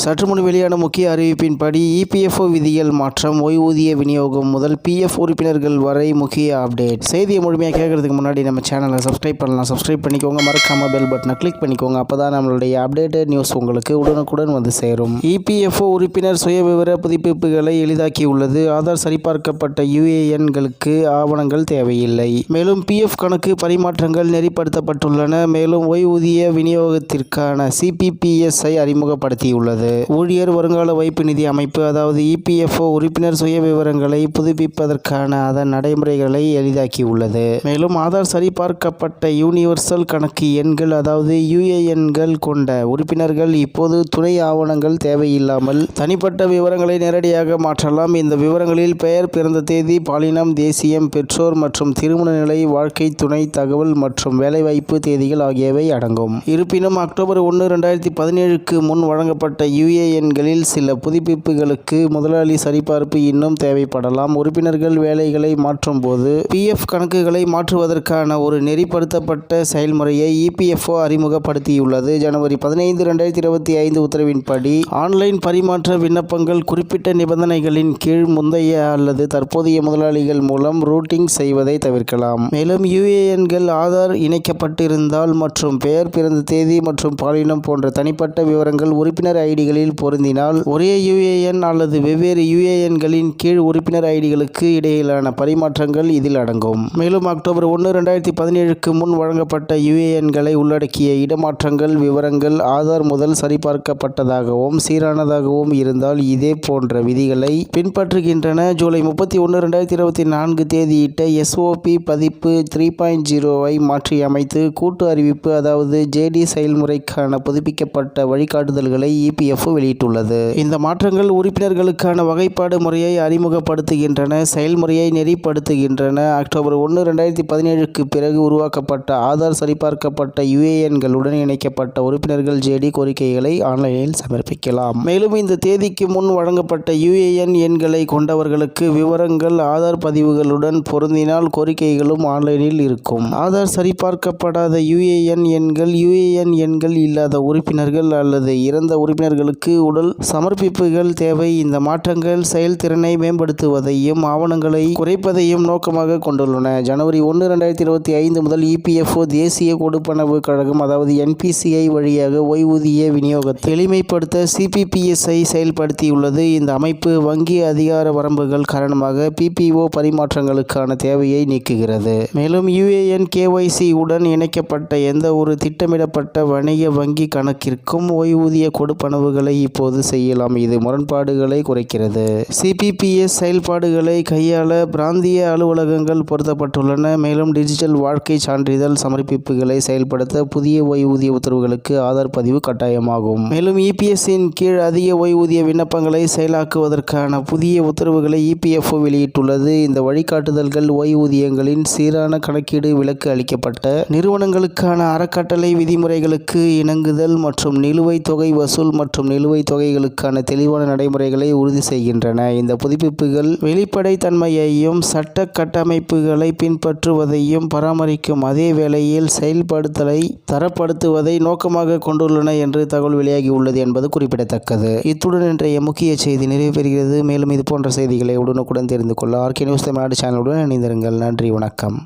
சற்று முன் வெளியான முக்கிய அறிவிப்பின்படி இபிஎஃப்ஓ விதிகள் மாற்றம் ஓய்வூதிய விநியோகம் முதல் பிஎஃப் உறுப்பினர்கள் வரை முக்கிய அப்டேட். செய்தியை முழுமையாக கேட்கறதுக்கு முன்னாடி நம்ம சேனலை சப்ஸ்கிரைப் பண்ணலாம். சப்ஸ்கிரைப் பண்ணிக்கோங்க. மறக்காம பெல் பட்டனை கிளிக் பண்ணிக்கோங்க. அப்பதான் நம்மளுடைய அப்டேட்டட் நியூஸ் உங்களுக்கு உடனுக்குடன் வந்து சேரும். இபிஎஃப்ஓ உறுப்பினர் சுயவிவர புதுப்பிப்புகளை எளிதாக்கியுள்ளது. ஆதார் சரிபார்க்கப்பட்ட யுஏஎன்களுக்கு ஆவணங்கள் தேவையில்லை. மேலும் பிஎஃப் கணக்கு பரிமாற்றங்கள் நெறிப்படுத்தப்பட்டுள்ளன. மேலும் ஓய்வூதிய விநியோகத்திற்கான சிபிபிஎஸ்ஐ அறிமுகப்படுத்தியுள்ளது. ஊழியர் வருங்கால வைப்பு நிதி அமைப்பு அதாவது இபிஎஃப்ஓ உறுப்பினர் சுய விவரங்களை புதுப்பிப்பதற்கான அதன் நடைமுறைகளை எளிதாக்கியுள்ளது. மேலும் ஆதார் சரிபார்க்கப்பட்ட யூனிவர்சல் கணக்கு எண்கள் அதாவது யுஏஎன்கள் கொண்ட உறுப்பினர்கள் இப்போது துணை ஆவணங்கள் தேவையில்லாமல் தனிப்பட்ட விவரங்களை நேரடியாக மாற்றலாம். இந்த விவரங்களில் பெயர் பிறந்த தேதி பாலினம் தேசியம் பெற்றோர் மற்றும் திருமண நிலை வாழ்க்கை துணை தகவல் மற்றும் வேலைவாய்ப்பு தேதிகள் ஆகியவை அடங்கும். இருப்பினும் அக்டோபர் ஒன்று ரெண்டாயிரத்தி பதினேழுக்கு முன் வழங்கப்பட்ட யுஏஎன்களில் சில புதுப்பிப்புகளுக்கு முதலாளி சரிபார்ப்பு இன்னும் தேவைப்படலாம். உறுப்பினர்கள் வேலைகளை மாற்றும் போது பிஎஃப் கணக்குகளை மாற்றுவதற்கான ஒரு நெறிப்படுத்தப்பட்ட செயல்முறையை இபிஎஃப்ஓ அறிமுகப்படுத்தியுள்ளது. ஜனவரி பதினைந்து ரெண்டாயிரத்தி இருபத்தி ஐந்து உத்தரவின்படி ஆன்லைன் பரிமாற்ற விண்ணப்பங்கள் குறிப்பிட்ட நிபந்தனைகளின் கீழ் முந்தைய அல்லது தற்போதைய முதலாளிகள் மூலம் ரூட்டிங் செய்வதை தவிர்க்கலாம். மேலும் யுஏஎன்கள் ஆதார் இணைக்கப்பட்டிருந்தால் மற்றும் பெயர் பிறந்த தேதி மற்றும் பாலினம் போன்ற தனிப்பட்ட விவரங்கள் உறுப்பினர் ஐடிகளில் பொருந்தினால் ஒரே யுஏஎன் அல்லது வெவ்வேறு யுஏஎன்களின் கீழ் உறுப்பினர் ஐடிகளுக்கு இடையிலான பரிமாற்றங்கள் இதில் அடங்கும். மேலும் அக்டோபர் ஒன்று ரெண்டாயிரத்தி பதினேழுக்கு முன் வழங்கப்பட்ட யுஏஎன்களை உள்ளடக்கிய இடமாற்றங்கள் விவரங்கள் ஆதார் முதல் சரிபார்க்கப்பட்டதாகவும் சீரானதாகவும் இருந்தால் இதே போன்ற விதிகளை பின்பற்றுகின்றன. ஜூலை முப்பத்தி ஒன்று ரெண்டாயிரத்தி இருபத்தி நான்கு தேதியிட்ட எஸ்ஓபி பதிப்பு த்ரீ பாயிண்ட் ஜீரோவை மாற்றியமைத்து கூட்டு அறிவிப்பு அதாவது ஜேடி செயல்முறைக்கான புதுப்பிக்கப்பட்ட வழிகாட்டுதல்களை இபிஎஃப் வெளியிட்டுள்ளது. இந்த மாற்றங்கள் உறுப்பினர்களுக்கான வகைப்பாடு முறையை அறிமுகப்படுத்துகின்றன செயல்முறையை நெறிப்படுத்துகின்றன. அக்டோபர் ஒன்று ரெண்டாயிரத்தி பதினேழுக்கு பிறகு உருவாக்கப்பட்ட ஆதார் சரிபார்க்கப்பட்ட யுஏஎன்களுடன் இணைக்கப்பட்ட உறுப்பினர்கள் ஜேடி கோரிக்கைகளை ஆன்லைனில் சமர்ப்பிக்கலாம். மேலும் இந்த தேதிக்கு முன் வழங்கப்பட்ட யுஏஎன் எண்களை கொண்டவர்களுக்கு விவரங்கள் ஆதார் பதிவுகளுடன் பொருந்தினால் கோரிக்கைகளும் ஆன்லைனில் இருக்கும். ஆதார் சரிபார்க்கப்படாத யுஏஎன் எண்கள் யுஏஎன் எண்கள் இல்லாத உறுப்பினர்கள் அல்லது இறந்த உறுப்பினர்களுக்கு உடல் சமர்ப்பிப்புகள் தேவை. இந்த மாற்றங்கள் செயல்திறனை மேம்படுத்துவதையும் ஆவணங்களை குறைப்பதையும் நோக்கமாக கொண்டுள்ளன. ஜனவரி ஒன்று ரெண்டாயிரத்தி இருபத்தி ஐந்து முதல் இபிஎஃப்ஓ தேசிய கொடுப்பனவு கழகம் அதாவது என்பிசிஐ வழியாக ஓய்வூதிய விநியோகத்தை எளிமைப்படுத்த சிபிபிஎஸ்ஐ செயல்படுத்தியுள்ளது. இந்த அமைப்பு வங்கி அதிகார வரம்புகள் காரணமாக பிபிஓ பரிமாற்றங்களுக்கான தேவையை நீக்குகிறது. மேலும் யுஏஎன் கேஒய்சி உடன் இணைக்கப்பட்ட எந்த ஒரு திட்டமிடப்பட்ட வணிக வங்கி கணக்கிற்கும் ஓய்வூதிய கொடுப்பனவுகள் இப்போது செய்யலாம். இது முரண்பாடுகளை குறைக்கிறது. சிபிபிஎஸ் செயல்பாடுகளை கையாள பிராந்திய அலுவலகங்கள் பொருத்தப்பட்டுள்ளன. மேலும் டிஜிட்டல் வாழ்க்கை சான்றிதழ் சமர்ப்பிப்புகளை செயல்படுத்த புதிய ஓய்வூதிய உத்தரவுகளுக்கு ஆதார் பதிவு கட்டாயமாகும். மேலும் இபிஎஸ்ஸின் கீழ் அதிக ஓய்வூதிய விண்ணப்பங்களை செயலாக்குவதற்கான புதிய உத்தரவுகளை இபிஎஃப்ஓ வெளியிட்டுள்ளது. இந்த வழிகாட்டுதல்கள் ஓய்வூதியங்களின் சீரான கணக்கீடு விலக்கு அளிக்கப்பட்ட நிறுவனங்களுக்கான அறக்கட்டளை விதிமுறைகளுக்கு இணங்குதல் மற்றும் நிலுவைத் தொகை வசூல் மற்றும் நிலுவைத் தொகைகளுக்கான தெளிவான நடைமுறைகளை உறுதி செய்கின்றன. இந்த புதுப்பிப்புகள் வெளிப்படைத்தன்மையையும் சட்ட கட்டமைப்புகளை பின்பற்றுவதையும் பராமரிக்கும் அதே வேளையில் செயல்படுத்தலை தரப்படுத்துவதை நோக்கமாக கொண்டுள்ளன என்று தகவல் வெளியாகியுள்ளது என்பது குறிப்பிடத்தக்கது. இத்துடன் இன்றைய முக்கிய செய்தி நிறைவு பெறுகிறது. மேலும் இது போன்ற செய்திகளை உடனுக்குடன் தெரிந்து கொள்ள ஆர்கே நியூஸ் தமிழ்நாடு சேனலுடன் இணைந்திருங்கள். நன்றி வணக்கம்.